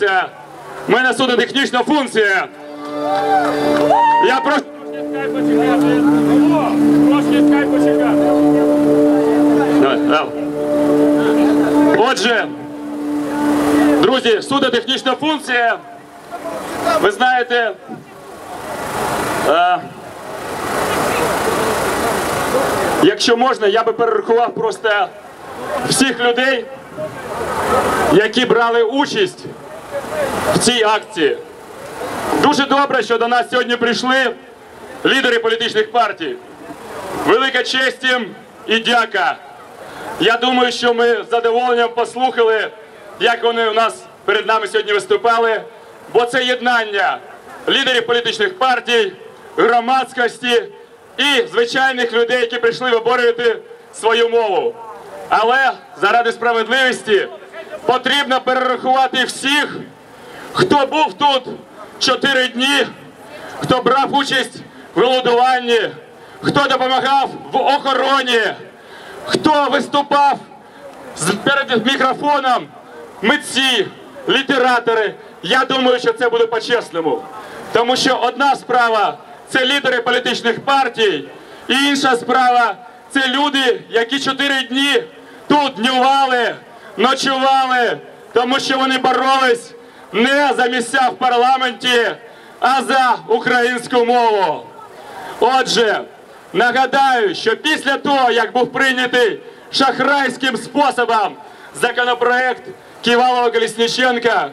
В мене суто технічна функція. Я прошу. Скай почекати. Отже, друзі, суто технічна функція. Ви знаєте. Е, якщо можна, я би перерахував просто всіх людей, які брали участь в цій акції. Дуже добре, що до нас сьогодні прийшли лідери політичних партій. Велика честь їм і дяка. Я думаю, що ми з задоволенням послухали, як вони у нас перед нами сьогодні виступали, бо це єднання лідерів політичних партій, громадськості і звичайних людей, які прийшли виборювати свою мову. Але заради справедливості потрібно перерахувати всіх, хто був тут чотири дні, хто брав участь в голодуванні, хто допомагав в охороні, хто виступав перед мікрофоном, митці, літератори. Я думаю, що це буде по-чесному. Тому що одна справа це лідери політичних партій, і інша справа це люди, які чотири дні тут днювали, ночували, тому що вони боролись не за місця в парламенті, а за українську мову. Отже, нагадаю, що після того, як був прийнятий шахрайським способом законопроект Ківалова Колісніченка,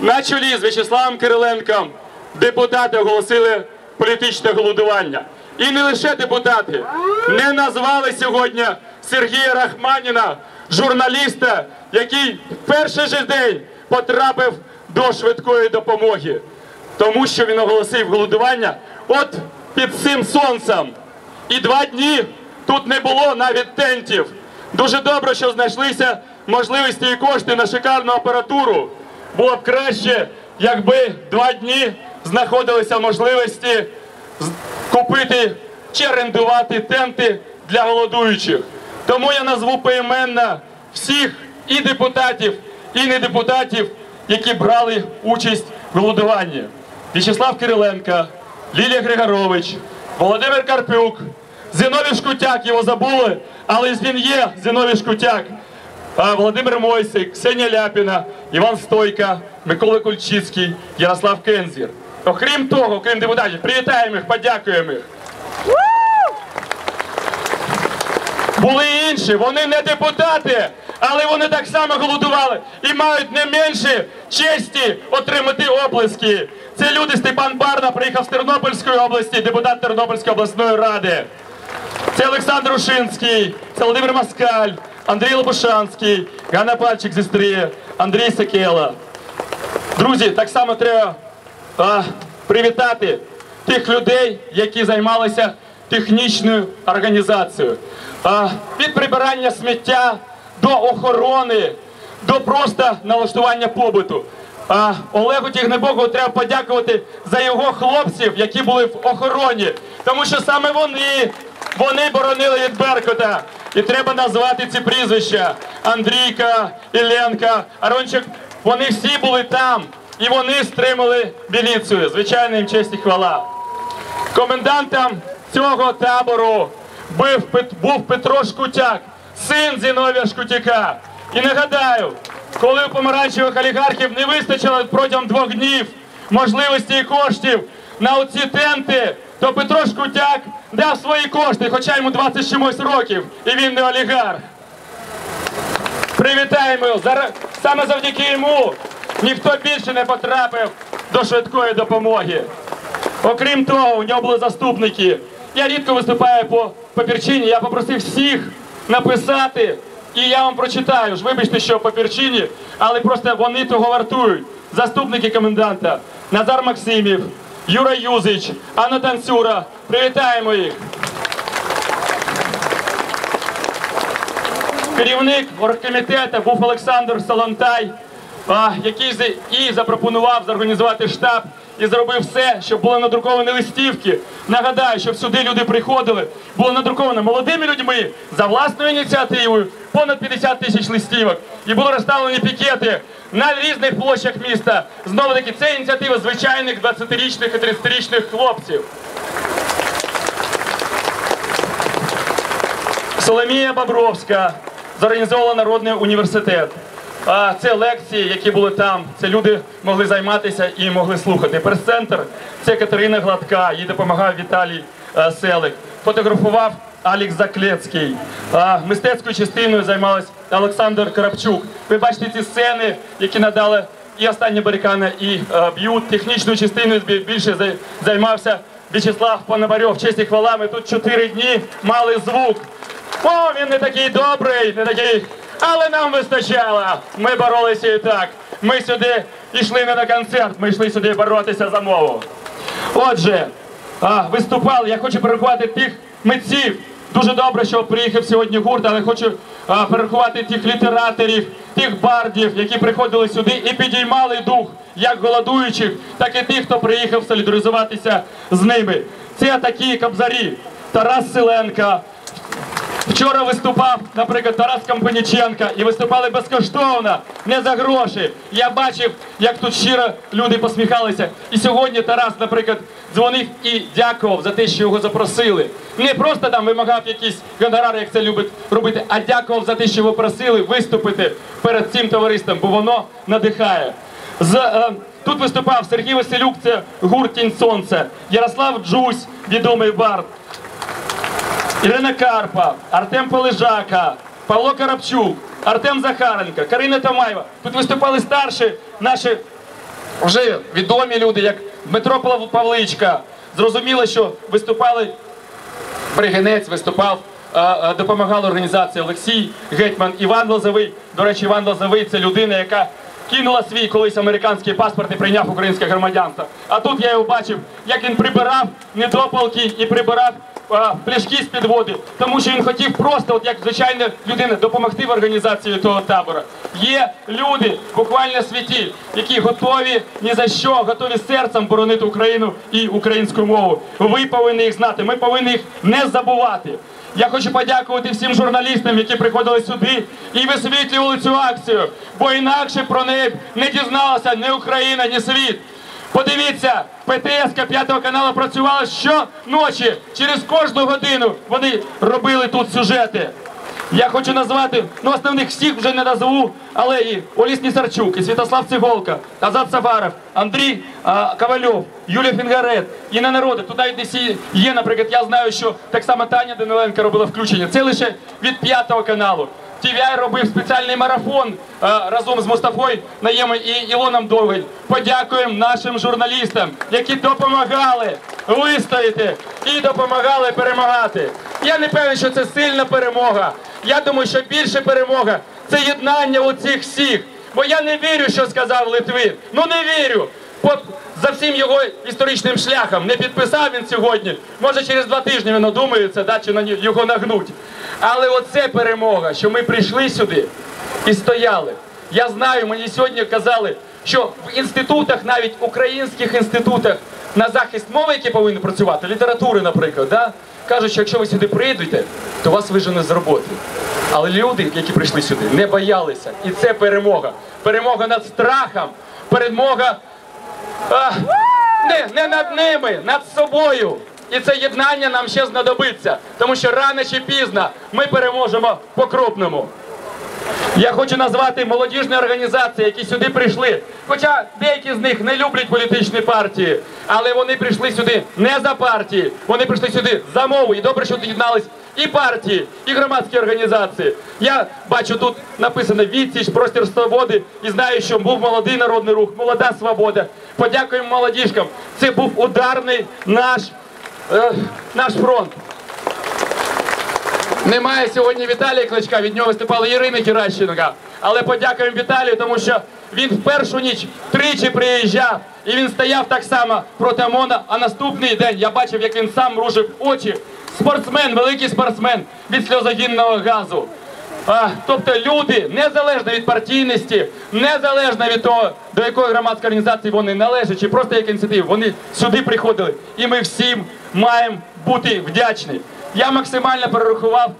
на чолі з В'ячеславом Кириленком депутати оголосили політичне голодування. І не лише депутати не назвали сьогодні Сергія Рахманіна, журналіста, який в перший же день потрапив до швидкої допомоги тому що він оголосив голодування от під цим сонцем. І два дні тут не було навіть тентів. Дуже добре, що знайшлися можливості і кошти на шикарну апаратуру. Було б краще, якби два дні знаходилися можливості купити чи орендувати тенти для голодуючих. Тому я назву поіменно всіх і депутатів, і не депутатів, які брали участь в голодуванні. В'ячеслав Кириленко, Лілія Григорович, Володимир Карпюк, Зіновій Шкутяк, його забули, але він є Зіновій Шкутяк. Володимир Мойсик, Ксенія Ляпіна, Іван Стойка, Микола Кульчицький, Ярослав Кензір. Окрім того, окрім депутатів, привітаємо їх, подякуємо їх. Були інші, вони не депутати, але вони так само голодували і мають не менше честі отримати оплески. Це люди Степан Барна приїхав з Тернопільської області, депутат Тернопільської обласної ради. Це Олександр Ушинський, це Володимир Москаль, Андрій Лопушанський, Ганна Пальчик зі Стрії, Андрій Секела. Друзі, так само треба а, привітати тих людей, які займалися технічною організацією. А, від прибирання сміття до охорони, до просто налаштування побуту. А, Олегу Тігнебогу треба подякувати за його хлопців, які були в охороні, тому що саме вони, вони боронили від Беркута. І треба назвати ці прізвища: Андрійка, Ілленка, Арончик. Вони всі були там, і вони стримали міліцію. Звичайно, їм честь і хвала. Комендантом цього табору був Петро Шкутяк, син Зіновія Шкутяка. І нагадаю, коли у помаранчевих олігархів не вистачило протягом двох днів можливості і коштів на оці тенти, то Петро Шкутяк дав свої кошти, хоча йому 20 чимось років, і він не олігарх. Привітаємо. Саме завдяки йому ніхто більше не потрапив до швидкої допомоги. Окрім того, у нього були заступники. Я рідко виступаю по папірчині. Я попросив всіх написати, і я вам прочитаю. Ж вибачте, що по перчині, але просто вони того вартують. Заступники коменданта Назар Максимів, Юра Юзич, Анна Танцюра. Привітаємо їх. Керівник оргкомітету був Олександр Солонтай. Який і запропонував зорганізувати штаб і зробив все, щоб були надруковані листівки. Нагадаю, щоб сюди люди приходили, було надруковано молодими людьми за власною ініціативою понад 50 тисяч листівок. І були розставлені пікети на різних площах міста. Знову таки, це ініціатива звичайних 20-річних і 30-річних хлопців. Соломія Бобровська зорганізовувала Народний університет. А це лекції, які були там. Це люди могли займатися і могли слухати. Прес-центр це Катерина Гладка, їй допомагав Віталій е, Селик. Фотографував Алікс Заклецький. Мистецькою частиною займалась Олександр Карапчук. Ви бачите ці сцени, які надали і останні барикани, і е, б'ют. Технічною частиною бі- більше займався В'ячеслав Пономарьов. Честь і хвала, ми тут чотири дні мали звук. О, він не такий добрий, не такий. Але нам вистачало. Ми боролися і так. Ми сюди йшли не на концерт, ми йшли сюди боротися за мову. Отже, виступали. Я хочу перерахувати тих митців. Дуже добре, що приїхав сьогодні гурт, але хочу перерахувати тих літераторів, тих бардів, які приходили сюди і підіймали дух як голодуючих, так і тих, хто приїхав солідаризуватися з ними. Це такі кобзарі. Тарас Селенка, Вчора виступав, наприклад, Тарас Кампаніченка і виступали безкоштовно, не за гроші. Я бачив, як тут щиро люди посміхалися. І сьогодні Тарас, наприклад, дзвонив і дякував за те, що його запросили. Не просто там вимагав якісь гонорари, як це любить робити, а дякував за те, що його просили виступити перед цим товариством, бо воно надихає. З, е, тут виступав Сергій Василюк, це гурт «Тінь Сонце, Ярослав Джусь, відомий бард. Ірина Карпа, Артем Полежака, Павло Карапчук, Артем Захаренко, Карина Тамаєва. Тут виступали старші наші вже відомі люди, як Дмитро Павличка. Зрозуміло, що виступали Бригинець, виступав, допомагала організація Олексій Гетьман, Іван Лозовий. До речі, Іван Лозовий це людина, яка кинула свій колись американський паспорт і прийняв українське громадянство. А тут я його бачив, як він прибирав недопалки і прибирав а, пляшки з-під води, тому що він хотів просто, от як звичайна людина, допомогти в організації того табору. Є люди, буквально світі, які готові ні за що, готові серцем боронити Україну і українську мову. Ви повинні їх знати. Ми повинні їх не забувати. Я хочу подякувати всім журналістам, які приходили сюди і висвітлювали цю акцію, бо інакше про неї не дізналася ні Україна, ні світ. Подивіться, ПТСК п'ятого каналу працювала щоночі. Через кожну годину вони робили тут сюжети. Я хочу назвати, ну основних всіх вже не назву, але і Оліс Нісарчук, і Святослав Циголка, Азат Сафаров, Андрій а, Ковальов, Юлія Фінгарет, і на народи. Тут навіть десь є, наприклад, я знаю, що так само Таня Даниленко робила включення. Це лише від п'ятого каналу. TVI робив спеціальний марафон а, разом з Мустафою Наємом і Ілоном Довгань. Подякуємо нашим журналістам, які допомагали вистояти і допомагали перемагати. Я не певний, що це сильна перемога. Я думаю, що більше перемога це єднання у цих всіх. Бо я не вірю, що сказав Литвин. Ну не вірю. За всім його історичним шляхом не підписав він сьогодні. Може через два тижні він одумається, да, чи його нагнуть. Але оце перемога, що ми прийшли сюди і стояли. Я знаю, мені сьогодні казали, що в інститутах, навіть українських інститутах, на захист мови, які повинні працювати, літератури, наприклад, да, кажуть, що якщо ви сюди прийдете, то вас вижене з роботи. Але люди, які прийшли сюди, не боялися. І це перемога. Перемога над страхом, перемога а, не, не над ними, над собою. І це єднання нам ще знадобиться, тому що рано чи пізно ми переможемо по-крупному. Я хочу назвати молодіжні організації, які сюди прийшли. Хоча деякі з них не люблять політичні партії, але вони прийшли сюди не за партії, вони прийшли сюди за мову. І добре, що доєднались і партії, і громадські організації. Я бачу тут написано відсіч, простір свободи, і знаю, що був молодий народний рух, молода свобода. Подякуємо молодіжкам. Це був ударний наш, е, наш фронт. Немає сьогодні Віталія Кличка, від нього виступала Ірина Геращенка. Але подякуємо Віталію, тому що він в першу ніч тричі приїжджав, і він стояв так само проти ОМОНа, а наступний день я бачив, як він сам рушив очі. Спортсмен, великий спортсмен від сльозогінного газу. А, тобто люди, незалежно від партійності, незалежно від того, до якої громадської організації вони належать, чи просто як ініціатив, вони сюди приходили. І ми всім маємо бути вдячні. Я максимально перерахував,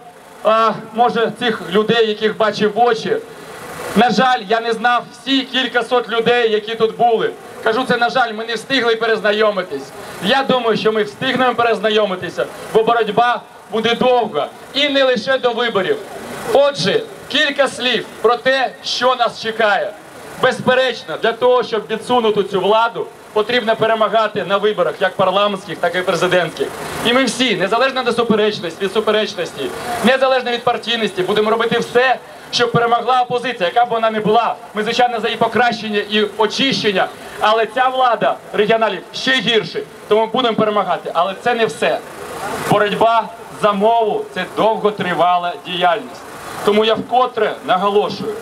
а, може, цих людей, яких бачив в очі. На жаль, я не знав всі кількасот людей, які тут були. Кажу, це на жаль, ми не встигли перезнайомитись. Я думаю, що ми встигнемо перезнайомитися, бо боротьба буде довга і не лише до виборів. Отже, кілька слів про те, що нас чекає. Безперечно, для того, щоб відсунути цю владу, потрібно перемагати на виборах, як парламентських, так і президентських. І ми всі, незалежно від суперечності, від суперечності, незалежно від партійності, будемо робити все, щоб перемогла опозиція, яка б вона не була. Ми, звичайно, за її покращення і очищення. Але ця влада регіоналів ще гірше, тому будемо перемагати. Але це не все. Боротьба за мову це довготривала діяльність. Тому я вкотре наголошую,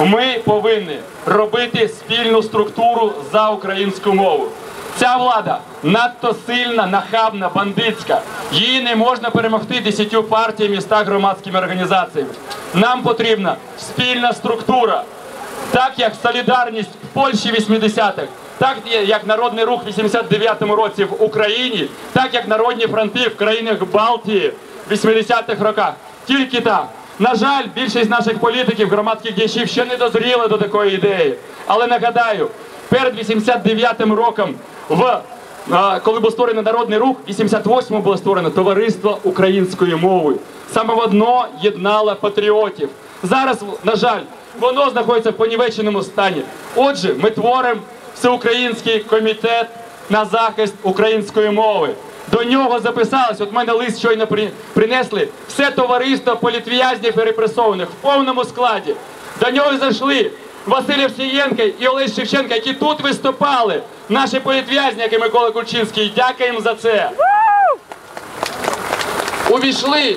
ми повинні робити спільну структуру за українську мову. Ця влада надто сильна, нахабна, бандитська. Її не можна перемогти десятью партіями ста громадськими організаціями. Нам потрібна спільна структура. Так як солідарність в Польщі 80-х, так як народний рух в 89-му році в Україні, так як народні фронти в країнах Балтії в 80-х роках. Тільки так. На жаль, більшість наших політиків, громадських діячів ще не дозріли до такої ідеї. Але нагадаю, перед 89-м роком, в, коли був створений народний рух, в 88-му було створено товариство української мови. Саме воно єднало патріотів. Зараз, на жаль, воно знаходиться в понівеченому стані. Отже, ми творимо всеукраїнський комітет на захист української мови. До нього записалось, от мене лист щойно принесли, все товариство політв'язнів і репресованих в повному складі. До нього зайшли Василь Овсієнко і Олесь Шевченко, які тут виступали. Наші політв'язні, як і Микола Кульчинський. Дякуємо за це. Увійшли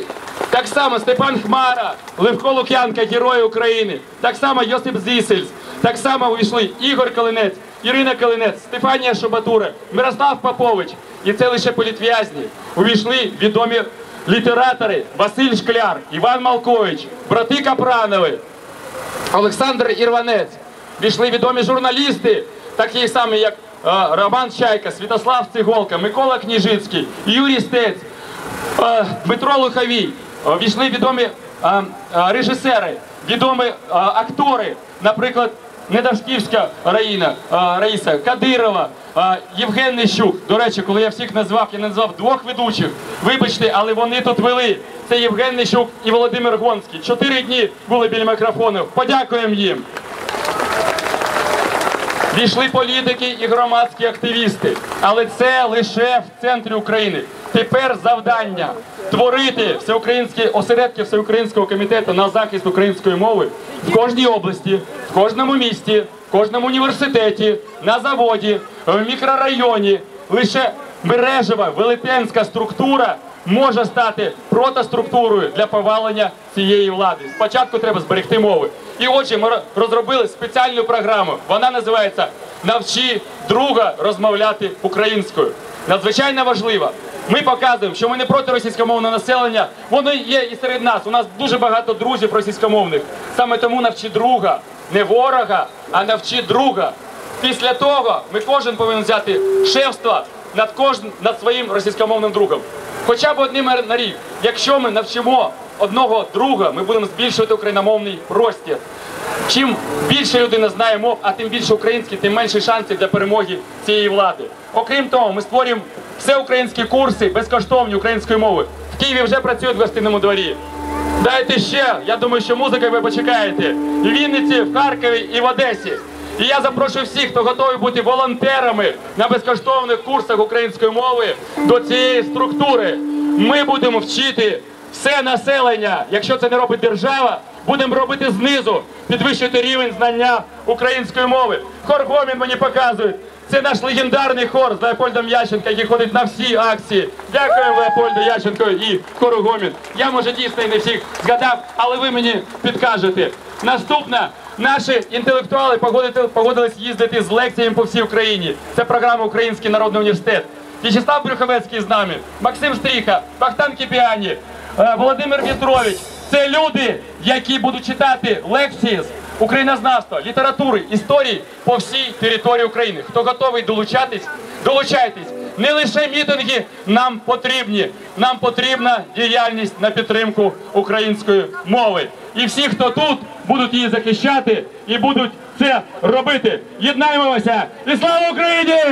так само Степан Хмара, Левко Лук'янка, Герої України, так само Йосип Зісельс, так само увійшли Ігор Калинець, Ірина Калинець, Стефанія Шабатура, Мирослав Попович. І це лише політв'язні. Увійшли відомі літератори Василь Шкляр, Іван Малкович, брати Капранови, Олександр Ірванець. Війшли відомі журналісти, такі самі, як е, Роман Чайка, Святослав Циголка, Микола Кніжицький, Юрій Стець, е, Дмитро Луховій. Е, Війшли відомі е, е, режисери, відомі актори, наприклад, Недавшківська Раїна, Раїса, Кадирова, е, Євген Нещук. До речі, коли я всіх назвав, я назвав двох ведучих. Вибачте, але вони тут вели. Це Євген Нещук і Володимир Гонський. Чотири дні були біля мікрофонів. Подякуємо їм. Війшли політики і громадські активісти, але це лише в центрі України. Тепер завдання творити всеукраїнські осередки всеукраїнського комітету на захист української мови в кожній області, в кожному місті, в кожному університеті, на заводі, в мікрорайоні. Лише мережева велетенська структура може стати протоструктурою для повалення цієї влади. Спочатку треба зберегти мови. І отже, ми розробили спеціальну програму. Вона називається Навчи друга розмовляти українською. Надзвичайно важлива. Ми показуємо, що ми не проти російськомовного населення. Воно є і серед нас. У нас дуже багато друзів російськомовних. Саме тому навчи друга, не ворога, а навчи друга. Після того ми кожен повинен взяти шефство над кожним над своїм російськомовним другом. Хоча б одним на рік. Якщо ми навчимо одного друга, ми будемо збільшувати україномовний простір. Чим більше людина знає мов, а тим більше український, тим менше шансів для перемоги цієї влади. Окрім того, ми створюємо всеукраїнські курси безкоштовні української мови. В Києві вже працюють в гостинному дворі. Дайте ще, я думаю, що музикою ви почекаєте. В Вінниці, в Харкові і в Одесі. І я запрошую всіх, хто готовий бути волонтерами на безкоштовних курсах української мови до цієї структури. Ми будемо вчити все населення. Якщо це не робить держава, будемо робити знизу, підвищити рівень знання української мови. Хор Гомін мені показують. Це наш легендарний хор з Леопольдом Ященко, який ходить на всі акції. Дякую Леопольду Ященко і хору Гомін. Я може дійсно і не всіх згадав, але ви мені підкажете. Наступна. Наші інтелектуали погодились їздити з лекціями по всій Україні. Це програма Український народний університет. В'ячеслав Брюховецький з нами, Максим Стріха, Бахтан Кіпіані, Володимир Вітрович, Це люди, які будуть читати лекції з українознавства, літератури, історії по всій території України. Хто готовий долучатись, долучайтесь. Не лише мітинги нам потрібні, нам потрібна діяльність на підтримку української мови. І всі, хто тут, будуть її захищати і будуть це робити. Єднаємося! І слава Україні!